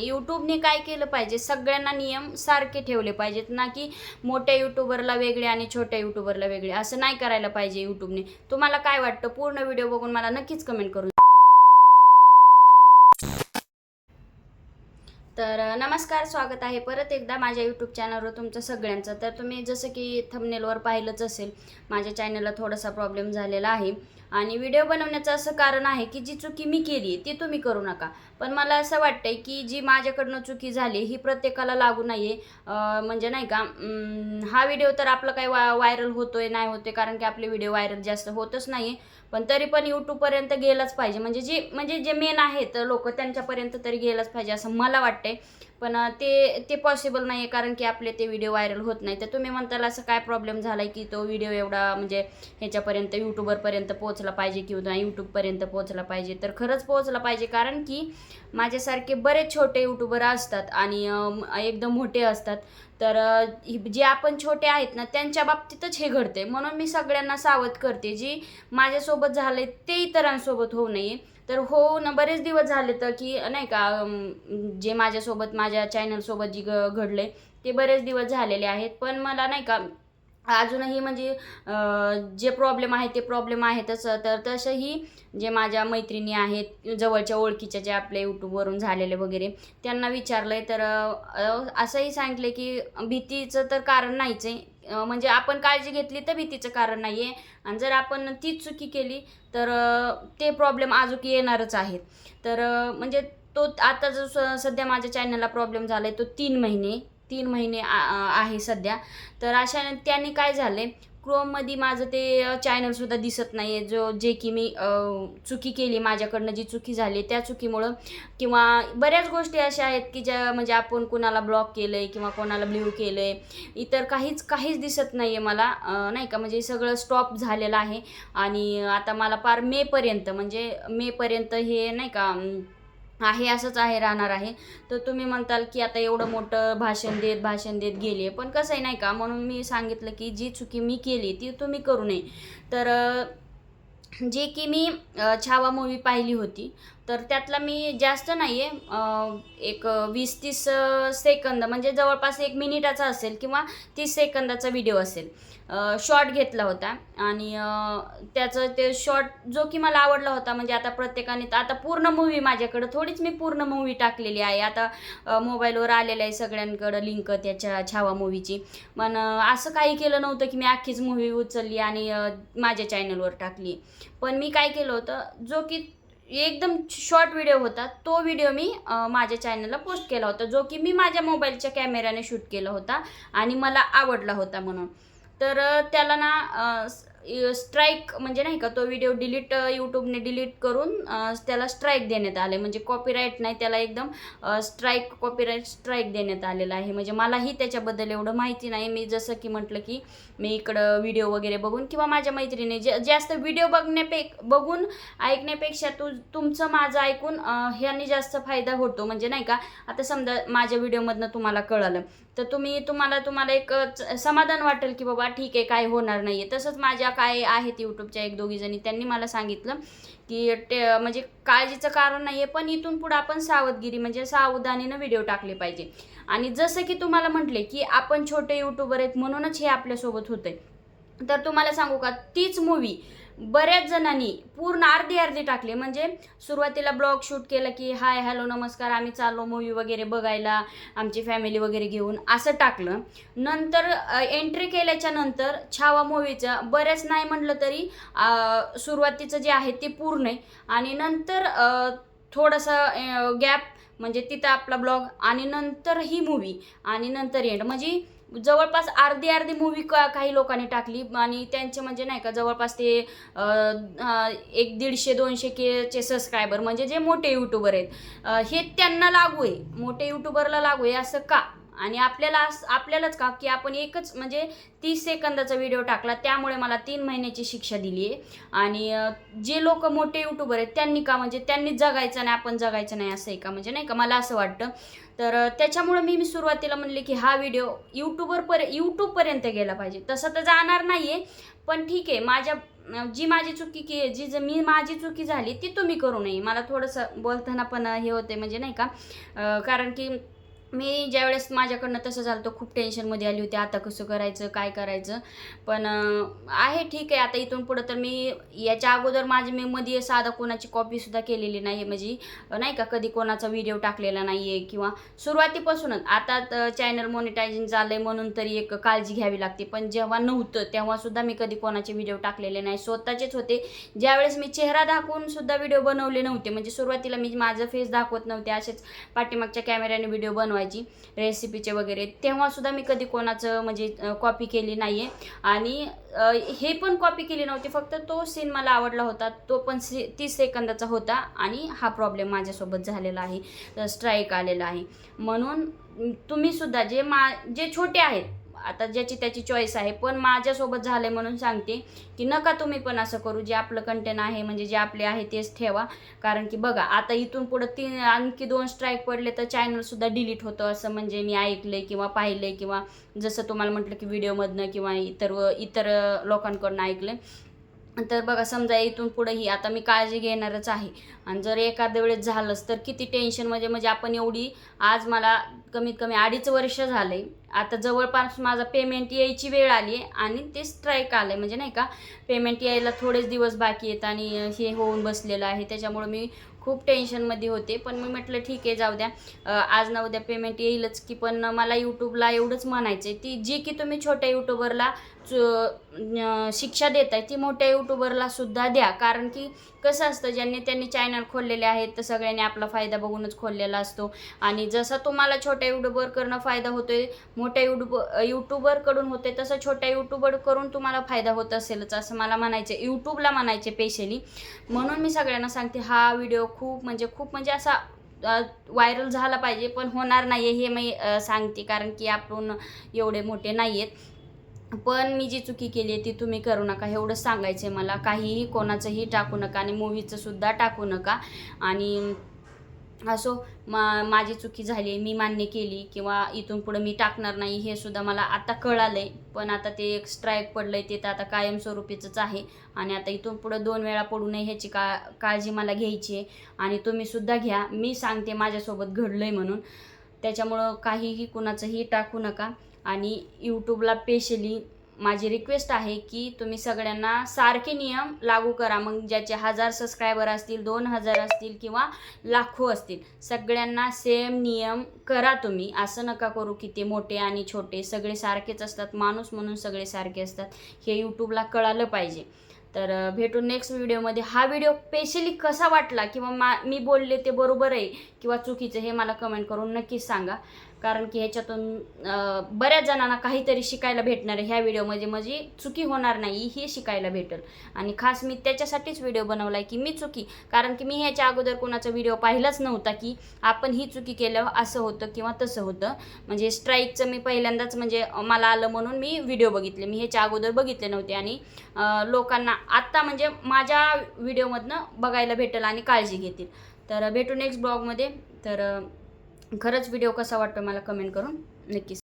आणि यूट्यूबने काय केलं पाहिजे? सगळ्यांना नियम सारखे ठेवले पाहिजेत ना की मोठ्या यूट्यूबरला वेगळे आणि छोट्या यूट्यूबरला वेगळे. असं नाही करायला पाहिजे यूट्यूबने तुम्हाला काय वाटतं? पूर्ण व्हिडिओ बघून मला नक्कीच कमेंट करून तर नमस्कार स्वागत आहे परत एकदा माझ्या यूट्यूब चॅनलवर तुमचं सगळ्यांचं. तर तुम्ही जसं की थंबनेलवर पाहिलंच असेल माझ्या चॅनलला थोडासा प्रॉब्लेम झालेला आहे. आणि व्हिडिओ बनवण्याचं असं कारण आहे की जी चुकी मी केली आहे ती तुम्ही करू नका. पण मला असं वाटतंय की जी माझ्याकडनं चुकी झाली ही प्रत्येकाला लागू नाही आहे म्हणजे नाही का हा व्हिडिओ तर आपला काही वा व्हायरल होतोय नाही होतोय कारण की आपले व्हिडिओ व्हायरल जास्त होतच नाही पण तरी पण यूट्यूबपर्यंत गेलंच पाहिजे. म्हणजे जी म्हणजे जे मेन आहेत लोक त्यांच्यापर्यंत तरी गेलंच पाहिजे असं मला वाटते पण ते ते पॉसिबल नाही आहे कारण की आपले ते व्हिडिओ व्हायरल होत नाही. तर तुम्ही म्हणताल असं काय प्रॉब्लेम झाला आहे की तो व्हिडिओ एवढा म्हणजे ह्याच्यापर्यंत यूट्यूबरपर्यंत पोहोचला पाहिजे किंवा यूट्यूबपर्यंत पोहोचला पाहिजे? तर खरंच पोहोचला पाहिजे कारण की माझ्यासारखे बरेच छोटे यूट्यूबर असतात आणि एकदम मोठे असतात. तर ही- जे आपण छोटे आहेत ना त्यांच्या बाबतीतच हे घडते म्हणून मी सगळ्यांना सावध करते जी माझ्यासोबत झाले ते इतरांसोबत होऊ नये. तर हो ना बरेच दिवस झाले तर की नाही का जे माझ्यासोबत माझ्या चॅनलसोबत जी ग घडले ते बरेच दिवस झालेले आहेत. पण मला नाही का अजूनही म्हणजे जे प्रॉब्लेम आहे ते प्रॉब्लेम आहेतच. तर तसंही जे माझ्या मैत्रिणी आहेत जवळच्या ओळखीच्या जे आपल्या यूट्यूबवरून झालेले वगैरे त्यांना विचारलं आहे तर असंही सांगितलं की भीतीचं तर कारण नाहीच आहे. म्हणजे आपण काळजी घेतली तर भीतीचं कारण नाही आहे आणि जर आपण तीच चुकी केली तर ते प्रॉब्लेम अजून येणारच आहेत. तर म्हणजे तो आता जो स- सध्या माझ्या चॅनलला प्रॉब्लेम झाला आहे तो तीन महिने तीन महिने आ- आहे सध्या. तर अशा त्याने काय झाले क्रोममध्ये माझं ते चॅनलसुद्धा दिसत नाही आहे जो जे की मी चुकी केली माझ्याकडनं जी चुकी झाली त्या चुकीमुळं किंवा बऱ्याच गोष्टी अशा आहेत की ज्या म्हणजे आपण कुणाला ब्लॉक केलं आहे किंवा कोणाला ब्ल्यू केलं आहे इतर काहीच काहीच दिसत नाही आहे मला नाही का? म्हणजे सगळं स्टॉप झालेलं आहे. आणि आता मला पार मेपर्यंत म्हणजे मेपर्यंत हे नाही का आहे असंच आहे राहणार आहे. तर तुम्ही म्हणताल की आता एवढं मोठं भाषण देत भाषण देत गेली आहे पण कसं आहे नाही का म्हणून मी सांगितलं की जी चुकी मी केली ती तुम्ही करू नये. तर जे की मी छावा मूवी पाहिली होती तर त्यातला मी जास्त नाही आहे एक वीस तीस सेकंद म्हणजे जवळपास एक मिनिटाचा असेल किंवा तीस सेकंदाचा व्हिडिओ असेल. शॉर्ट घेतला होता आणि त्याचं ते शॉर्ट जो की मला आवडला होता म्हणजे आता प्रत्येकाने आता पूर्ण मूवी माझ्याकडं थोडीच मी पूर्ण मूवी टाकलेली आहे. आता मोबाईलवर आलेलं आहे सगळ्यांकडं लिंक त्याच्या छावा मूवीची पण असं काही केलं नव्हतं की मी अख्खीच मूवी उचलली आणि माझ्या चॅनलवर टाकली. पण मी काय केलं होतं जो की एकदम शॉर्ट व्हिडिओ होता तो व्हिडिओ मी माझ्या चॅनलला पोस्ट केला होता जो की मी माझ्या मोबाईलच्या कॅमेऱ्याने शूट केला होता आणि मला आवडला होता म्हणून. तर त्याला ना स्ट्राईक म्हणजे नाही का तो व्हिडिओ डिलीट यूट्यूबने डिलीट करून त्याला स्ट्राईक देण्यात आले. म्हणजे कॉपीराईट नाही त्याला एकदम स्ट्राईक कॉपीराईट स्ट्राईक देण्यात आलेला आहे. म्हणजे मलाही त्याच्याबद्दल एवढं माहिती नाही. मी जसं की म्हटलं की मी इकडं व्हिडिओ वगैरे बघून किंवा माझ्या मैत्रिणी जे जास्त व्हिडिओ बघण्यापे बघून ऐकण्यापेक्षा तू तुमचं माझं ऐकून ह्याने जास्त फायदा होतो. म्हणजे नाही का आता समजा माझ्या व्हिडिओमधनं तुम्हाला कळालं. तर तुम्ही तुम्हाला तुम्हाला एक समाधान वाटेल की बाबा ठीक आहे काय होणार नाही आहे तसंच माझ्या काय आहेत यूट्यूबच्या एक दोघी जणी त्यांनी मला सांगितलं की ते म्हणजे काळजीचं कारण नाही आहे पण इथून पुढं आपण सावधगिरी म्हणजे सावधानीनं व्हिडिओ टाकले पाहिजे. आणि जसं की तुम्हाला म्हटले की आपण छोटे यूट्यूबर आहेत म्हणूनच हे आपल्यासोबत होतंय. तर तुम्हाला सांगू का तीच मूवी बऱ्याच जणांनी पूर्ण अर्धी अर्धी टाकले. म्हणजे सुरुवातीला ब्लॉग शूट केलं की हाय हॅलो नमस्कार आम्ही चाललो मूवी वगैरे बघायला आमची फॅमिली वगैरे घेऊन असं टाकलं. नंतर एंट्री केल्याच्यानंतर छावा मूवीचं बऱ्याच नाही म्हटलं तरी सुरुवातीचं जे आहे ते पूर्ण आहे. आणि नंतर थोडंसं गॅप म्हणजे तिथं आपला ब्लॉग आणि नंतर ही मूवी आणि नंतर एंड म्हणजे जवळपास अर्धी अर्धी मूवी काही लोकांनी टाकली आणि त्यांचे म्हणजे नाही का जवळपास ते एक दीडशे दोनशे केचे सबस्क्रायबर म्हणजे जे मोठे यूट्यूबर आहेत. हे त्यांना लागू आहे. मोठे यूट्यूबरला लागू आहे असं का? आणि आपल्याला आपल्यालाच का? की आपण एकच म्हणजे तीस सेकंदाचा व्हिडिओ टाकला त्यामुळे मला तीन महिन्याची शिक्षा दिली आहे आणि जे लोक मोठे यूट्यूबर आहेत त्यांनी का म्हणजे त्यांनी जगायचं नाही आपण जगायचं नाही असं आहे का? म्हणजे नाही का? मला असं वाटतं. तर त्याच्यामुळं त्याच्यामुळे मी मी सुरुवातीला म्हणले की हा व्हिडिओ यूट्यूबर पर यूट्यूबपर्यंत गेला पाहिजे. तसं तर जाणार नाही आहे पण ठीक आहे. माझ्या जी माझी चुकी की जी ज- मी माझी चुकी झाली ती तुम्ही करू नये. मला थोडंसं बोलताना पण हे होते म्हणजे नाही का? कारण की मी ज्यावेळेस माझ्याकडनं तसं झालं तर खूप टेन्शनमध्ये आली होती. आता कसं करायचं काय करायचं? पण आहे ठीक आहे. आता इथून पुढं तर मी याच्या अगोदर माझी मी मध्ये साधा कोणाची कॉपीसुद्धा केलेली नाही म्हणजे नाही का कधी कोणाचा व्हिडिओ टाकलेला नाही आहे किंवा सुरुवातीपासूनच. आता चॅनल मॉनिटायझिंग झालं आहे म्हणून तरी एक काळजी घ्यावी लागते. पण जेव्हा नव्हतं तेव्हासुद्धा मी कधी कोणाचे व्हिडिओ टाकलेले नाही. स्वतःचेच होते. ज्यावेळेस मी चेहरा दाखवून सुद्धा व्हिडिओ बनवले नव्हते. म्हणजे सुरुवातीला मी माझं फेस दाखवत नव्हते. असेच पाठीमागच्या कॅमेऱ्याने व्हिडिओ बनवायची. रेसिपीचे वगैरे. तेव्हासुद्धा मी कधी कोणाचं म्हणजे कॉपी केली नाही आहे आणि हे पण कॉपी केली नव्हती. फक्त तो सीन मला आवडला होता. तो पण सी तीस सेकंदाचा होता. आणि हा प्रॉब्लेम माझ्यासोबत झालेला आहे. स्ट्राईक आलेला आहे. म्हणून तुम्ही सुद्धा जे मा जे छोटे आहेत आता ज्याची त्याची चॉईस आहे. पण माझ्यासोबत झालं आहे म्हणून सांगते की नका तुम्ही पण असं करू. जे आपलं कंटेंट आहे म्हणजे जे आपले आहे तेच ठेवा. कारण की बघा आता इथून पुढं तीन आणखी दोन स्ट्राईक पडले तर चॅनलसुद्धा डिलीट होतं. असं म्हणजे मी ऐकलंय किंवा पाहिलंय किंवा जसं तुम्हाला म्हटलं की व्हिडिओमधनं किंवा इतर व इतर लोकांकडून ऐकलं तर बघा समजा इथून पुढे ही आता मी काळजी घेणारच आहे. आणि जर एखाद्या वेळेस झालंच तर किती टेन्शन म्हणजे म्हणजे आपण एवढी आज मला कमीत कमी अडीच वर्ष झाले. आता जवळपास माझा पेमेंट यायची वेळ आली आहे आणि ते स्ट्राईक आलं आहे म्हणजे नाही का पेमेंट यायला थोडेच दिवस बाकी आहेत आणि हे होऊन बसलेलं आहे. त्याच्यामुळं मी खूप टेन्शनमध्ये होते. पण मी म्हटलं ठीक आहे जाऊ द्या. आज ना उद्या पेमेंट येईलच की पण मला यूट्यूबला एवढंच म्हणायचं आहे ती जी की तुम्ही छोट्या यूट्यूबरला शिक्षा देत आहे ती मोठ्या यूट्यूबरला सुद्धा द्या. कारण की कसं असतं ज्यांनी त्यांनी चॅनल खोललेले आहेत तर सगळ्यांनी आपला फायदा बघूनच खोललेला असतो. आणि जसा तुम्हाला छोट्या यूट्यूबर करणं फायदा होतोय. मोठ्या युट्यूब युट्यूबरकडून होते तसं छोट्या यूट्यूबर करून तुम्हाला फायदा होत असेलच असं मला म्हणायचं यूट्यूबला म्हणायचे स्पेशली म्हणून मी सगळ्यांना सांगते हा व्हिडिओ खूप म्हणजे खूप म्हणजे असा व्हायरल झाला पाहिजे पण होणार नाही आहे हे मी सांगते. कारण की आपण एवढे मोठे नाही आहेत पण मी जी चुकी केली आहे ती तुम्ही करू नका. एवढंच सांगायचं आहे मला. काहीही कोणाचंही टाकू नका आणि मूवीचं सुद्धा टाकू नका. आणि असो मा माझी चुकी झाली मी मान्य केली किंवा इथून पुढं मी टाकणार नाही हे सुद्धा मला आता कळालं आहे पण आता ते एक स्ट्राईक पडलं आहे ते तर आता कायमस्वरूपीचंच आहे. आणि आता इथून पुढं दोन वेळा पडू नये ह्याची का काळजी मला घ्यायची आहे. आणि तुम्हीसुद्धा घ्या मी सांगते माझ्यासोबत घडलं आहे म्हणून. त्याच्यामुळं काहीही कुणाचंही टाकू नका. आणि यूट्यूबला स्पेशली माझी रिक्वेस्ट आहे की तुम्ही सगळ्यांना सारखे नियम लागू करा. मग ज्याचे हजार सबस्क्रायबर असतील दोन हजार असतील किंवा लाखो असतील सगळ्यांना सेम नियम करा तुम्ही. असं नका करू की ते मोठे आणि छोटे सगळे सारखेच असतात माणूस म्हणून सगळे सारखे असतात. हे यूट्यूबला कळालं पाहिजे. तर भेटू नेक्स्ट व्हिडिओमध्ये हा व्हिडिओ स्पेशली कसा वाटला किंवा मा मी बोलले ते बरोबर आहे किंवा चुकीचं हे मला कमेंट करून नक्कीच सांगा. कारण की ह्याच्यातून बऱ्याच जणांना काहीतरी शिकायला भेटणार आहे. ह्या व्हिडिओमध्ये माझी चुकी होणार नाही हे शिकायला भेटेल. आणि खास मी त्याच्यासाठीच व्हिडिओ बनवला आहे की मी चुकी कारण की मी ह्याच्या अगोदर कोणाचा व्हिडिओ पाहिलाच नव्हता की आपण ही चुकी केल्यावर असं होतं किंवा तसं होतं. म्हणजे स्ट्राईकचं मी पहिल्यांदाच म्हणजे मला आलं म्हणून मी व्हिडिओ बघितले. मी ह्याच्या अगोदर बघितले नव्हते आणि लोकांना आत्ता म्हणजे माझ्या व्हिडिओमधनं बघायला भेटेल आणि काळजी घेतील. तर भेटू नेक्स्ट ब्लॉगमध्ये तर खरंच व्हिडिओ कसा वाटतो मला कमेंट करून नक्कीच